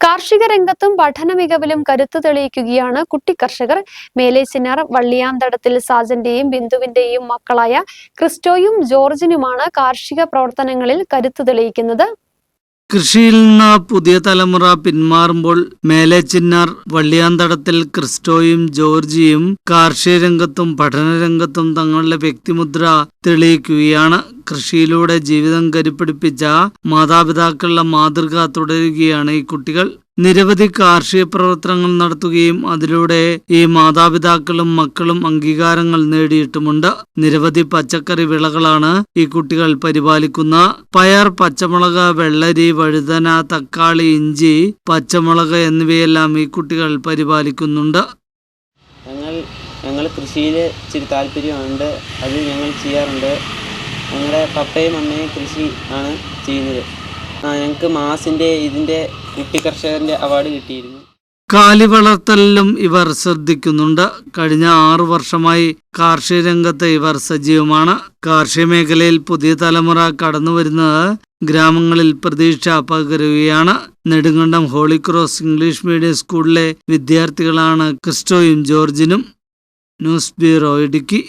കാർഷിക രംഗത്തും പഠന മികവിലും കരുത്തു തെളിയിക്കുകയാണ് കുട്ടി കർഷകർ. മേലേച്ചിനാർ വള്ളിയാന്തടത്തിൽ സാജന്റെയും ബിന്ദുവിന്റെയും മക്കളായ ക്രിസ്റ്റോയും ജോർജിനുമാണ് കാർഷിക പ്രവർത്തനങ്ങളിൽ കരുത്തു തെളിയിക്കുന്നത്. കൃഷിയിൽ നിന്ന് പുതിയ തലമുറ പിന്മാറുമ്പോൾ മേലേച്ചിന്നാർ വള്ളിയാന്തടത്തിൽ ക്രിസ്റ്റോയും ജോർജിയും കാർഷിക രംഗത്തും പഠനരംഗത്തും തങ്ങളുടെ വ്യക്തിമുദ്ര തെളിയിക്കുകയാണ് കൃഷിയിലൂടെ ജീവിതം കരുപ്പിടിപ്പിച്ച മാതാപിതാക്കളുടെ മാതൃക തുടരുകയാണ് ഈ കുട്ടികൾ. നിരവധി കാർഷിക പ്രവർത്തനങ്ങൾ നടത്തുകയും അതിലൂടെ ഈ മാതാപിതാക്കളും മക്കളും അംഗീകാരങ്ങൾ നേടിയിട്ടുമുണ്ട്. നിരവധി പച്ചക്കറി വിളകളാണ് ഈ കുട്ടികൾ പരിപാലിക്കുന്ന. പയർ പച്ചമുളക് വെള്ളരി വഴുതന തക്കാളി ഇഞ്ചി പച്ചമുളക് എന്നിവയെല്ലാം ഈ കുട്ടികൾ പരിപാലിക്കുന്നുണ്ട്. ഞങ്ങൾ ഞങ്ങൾ കൃഷിയിൽ ഇച്ചിരി താല്പര്യമുണ്ട്. അത് ഞങ്ങൾ ചെയ്യാറുണ്ട്. ഞങ്ങളുടെ പപ്പയും അമ്മയും കൃഷി ആണ് ചെയ്യുന്നത്. ഞങ്ങൾക്ക് മാസിന്റെ ഇതിന്റെ കുട്ടി കർഷകന്റെ അവാർഡ് കിട്ടിയിരുന്നു. കാലി വളർത്തലിലും ഇവർ ശ്രദ്ധിക്കുന്നുണ്ട്. കഴിഞ്ഞ ആറു വർഷമായി കാർഷിക രംഗത്ത് ഇവർ സജീവമാണ്. കാർഷിക മേഖലയിൽ പുതിയ തലമുറ കടന്നു വരുന്നത് ഗ്രാമങ്ങളിൽ പ്രതീക്ഷ പകരുകയാണ്. Nedumkandam holy cross English medium സ്കൂളിലെ വിദ്യാർത്ഥികളാണ് ക്രിസ്റ്റോയും ജോർജിനും. News bureau Idukki.